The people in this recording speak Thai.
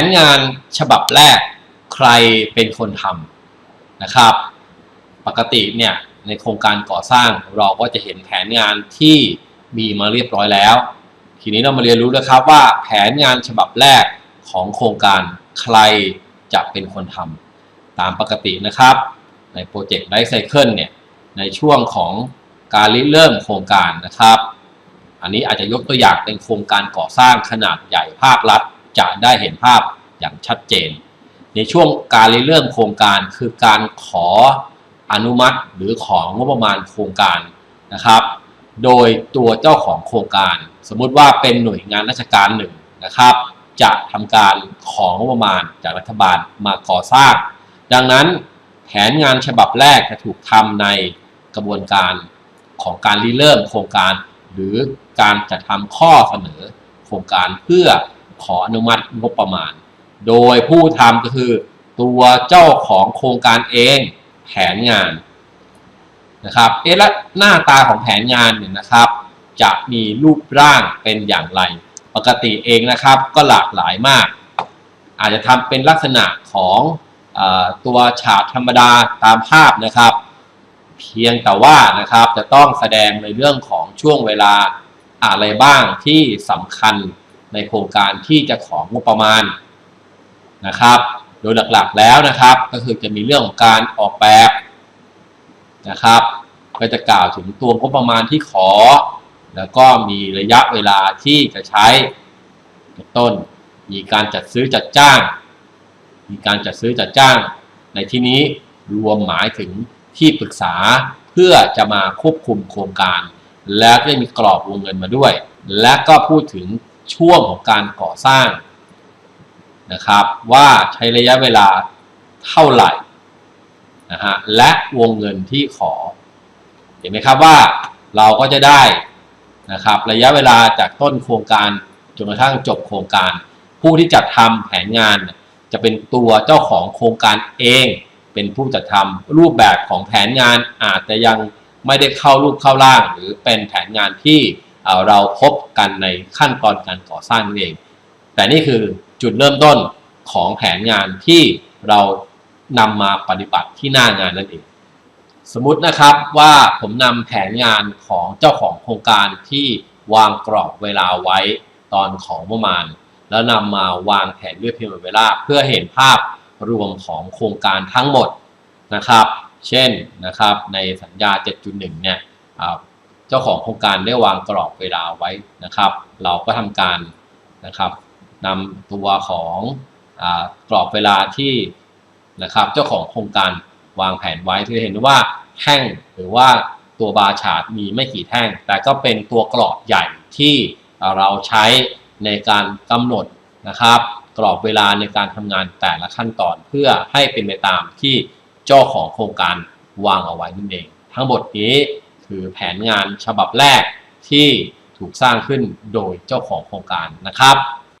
นงานฉบับแรกใครเป็นคนทำนะครับ ปกติเนี่ยในโครงการก่อสร้างเราก็จะเห็นแผนงานที่มีมาเรียบร้อยแล้ว ทีนี้เรามาเรียนรู้นะครับว่าแผนงานฉบับแรกของโครงการใครจะเป็นคนทำตามปกตินะครับ ในโปรเจกต์ไ i ฟ์ไซเคิลเนี่ยในช่วงของการริเริ่มโครงการนะครับ อันนี้อาจจะยกตัวอย่างเป็นโครงการก่อสร้างขนาดใหญ่ภาครัฐ จะได้เห็นภาพอย่างชัดเจน ในช่วงการเริ่มโครงการคือการขออนุมัติหรือของงบประมาณโครงการนะครับ โดยตัวเจ้าของโครงการ สมมุติว่าเป็นหน่วยงานราชการหนึ่งนะครับ จะทำการของงบประมาณจากรัฐบาลมาก่อสร้าง ดังนั้นแผนงานฉบับแรกจะถูกทำในกระบวนการของการริเริ่มโครงการ หรือการจัดทำข้อเสนอโครงการเพื่อ ขออนุมัติงบประมาณ โดยผู้ทำก็คือตัวเจ้าของโครงการเองแผนงานนะครับเอ๊ะแล้วหน้าตาของแผนงานเนี่ยนะครับ จะมีรูปร่างเป็นอย่างไร ปกติเองนะครับก็หลากหลายมาก อาจจะทำเป็นลักษณะของอตัวฉากธรรมดาตามภาพนะครับ เพียงแต่ว่านะครับจะต้องแสดงในเรื่องของช่วงเวลาอะไรบ้างที่สำคัญ ในโครงการที่จะของงบประมาณนะครับ โดยหลักๆแล้วนะครับ ก็คือจะมีเรื่องของการออกแบบนะครับก็จะกล่าวถึงตัวงบประมาณที่ขอ แล้วก็มีระยะเวลาที่จะใช้เป็นต้น มีการจัดซื้อจัดจ้าง มีการจัดซื้อจัดจ้าง ในที่นี้รวมหมายถึงที่ปรึกษาเพื่อจะมาควบคุมโครงการ และก็มีกรอบวงเงินมาด้วย และก็พูดถึง ช่วงของการก่อสร้างนะครับ ว่าใช้ระยะเวลาเท่าไหร่นะฮะและวงเงินที่ขอ เห็นไหมครับว่าเราก็จะได้นะครับ ระยะเวลาจากต้นโครงการจนกระทั่งจบโครงการ ผู้ที่จัดทำแผนงาน จะเป็นตัวเจ้าของโครงการเอง เป็นผู้จัดทำรูปแบบของแผนงานอาจจะยังไม่ได้เข้ารูปเข้าร่าง หรือเป็นแผนงานที่ เเราพบกันในขั้นตอนการก่อสร้างนั่นเอง แต่นี่คือจุดเริ่มต้นของแผนงานที่เรานำมาปฏิบัติที่หน้างานนั่นเอง สมมตินะครับว่าผมนำแผนงานของเจ้าของโครงการที่วางกรอบเวลาไว้ตอนของประมาณ แล้วนำมาวางแผนเรียบเพีเวลา เพื่อเห็นภาพรวมของโครงการทั้งหมดนะครับ เช่นนะครับในสัญญา 7.1 เนี่ย เจ้าของโครงการได้วางกรอบเวลาไว้นะครับ เราก็ทำการนะครับนำตัวของอกรอบเวลาที่นะครับ เจ้าของโครงการวางแผนไว้ที่เห็นว่าแท่งหรือว่าตัวบาชาร์ตมีไม่กี่แท่ง แต่ก็เป็นตัวกรอบใหญ่ที่เราใช้ในการกำหนดนะครับ กรอบเวลาในการทำงานแต่ละขั้นตอนเพื่อให้เป็นไปตามที่เจ้าของโครงการวางเอาไว้นั่นเอง ทั้งหมดนี้ คือแผนงานฉบับแรกที่ถูกสร้างขึ้นโดยเจ้าของโครงการนะครับ